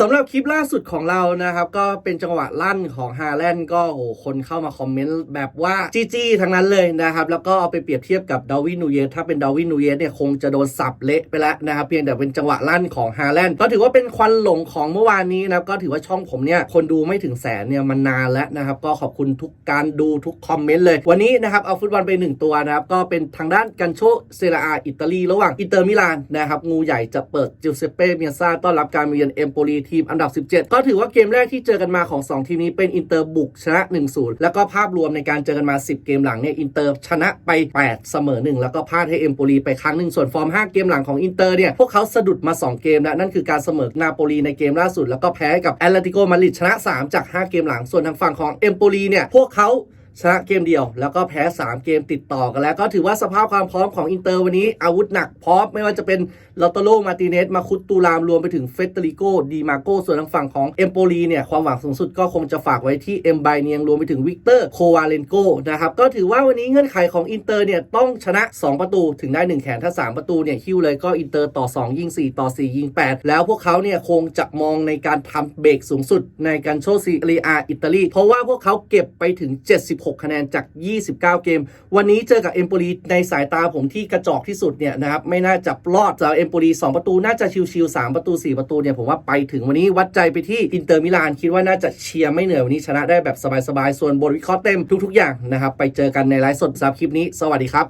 สำหรับคลิปล่าสุดของเรานะครับ ก็เป็นจังหวะลั่นของฮาแลนด์ก็โอ้โหคนเข้ามาคอมเมนต์แบบว่าจี้จี้ทั้งนั้นเลยนะครับ แล้วก็เอาไปเปรียบเทียบกับดาวินนูเยสถ้าเป็นดาวินนูเยสเนี่ยคงจะโดนสับเละไปแล้วนะครับเพียงแต่เป็นจังหวะลั่นของฮาแลนด์ก็ถือว่าเป็นควันหลงของเมื่อวานนี้นะก็ถือว่าช่องผมเนี่ยคนดูไม่ถึงแสนเนี่ยมันนานแล้วนะครับ ก็ขอบคุณทุกการดูทุกคอมเมนต์เลยวันนี้นะครับเอาฟุตบอลไปหนึ่งตัวนะครับก็เป็นทางด้านกันโชเซราอาอิตาลีระหว่างอินเตอร์มิลานนะครับงูใหญ่จะเปิดจิวเซเป้เมียซาต้อนรับการมาเยือนเอมโปลีทีมอันดับ 17 ก็ถือว่าเกมแรกที่เจอกันมาของ 2 ทีมนี้เป็นอินเตอร์บุกชนะ 1-0 แล้วก็ภาพรวมในการเจอกันมา 10 เกมหลังเนี่ยอินเตอร์ชนะไป 8 เสมอ 1 แล้วก็พลาดให้เอมโปลีไปครั้งหนึ่งส่วนฟอร์ม 5 เกมหลังของอินเตอร์เนี่ยพวกเขาสะดุดมา 2 เกมนะนั่นคือการเสมอนาโปลีในเกมล่าสุด แล้วก็แพ้กับแอตเลติโกมาดริดชนะ 3 จาก 5 เกมหลังส่วนทางฝั่งของเอมโปลีเนี่ยพวกเขา ชนะเกมเดียวแล้วก็แพ้ 3 เกมติดต่อกันแล้วก็ถือว่าสภาพความพร้อมของอินเตอร์วันนี้อาวุธหนักพร้อมไม่ว่าจะเป็นลอตโตโลมาติเนสมาคุตตูรามรวมไปถึงเฟเตริโกดีมาโกส่วนทางฝั่งของเอมโปลีเนี่ยความหวังสูงสุดก็คงจะฝากไว้ที่เอ็มไบเนียงรวมไปถึงวิกเตอร์โควาเลนโกนะครับก็ถือว่าวันนี้เงื่อนไขของอินเตอร์เนี่ยต้องชนะ 2 ประตูถึงได้ 1 แขนถ้า 3 ประตูเนี่ยคิวเลยก็อินเตอร์ต่อ 2 ยิง 4 ต่อ 4 ยิง 8 แล้วพวกเขาเนี่ยคงจะมองในการทำเบรกสูงสุดในการโชว์ซีเรียอาอิตาลีเพราะว่าพวกเขาเก็บไปถึง 76 6 คะแนนจาก 29 เกม วันนี้เจอกับเอมโปลีในสายตาผมที่กระจอกที่สุดเนี่ยนะครับไม่น่าจะรอดจากเอมโปลี2ประตูน่าจะชิวๆ3ประตู 4 ประตูเนี่ยผมว่าไปถึงวันนี้วัดใจไปที่อินเตอร์มิลานคิดว่าน่าจะเชียร์ไม่เหนื่อยวันนี้ชนะได้แบบสบายๆส่วนบทวิเคราะห์เต็มทุก ๆ อย่างนะครับไปเจอกันในไลฟ์สดสำหรับคลิปนี้ สวัสดีครับ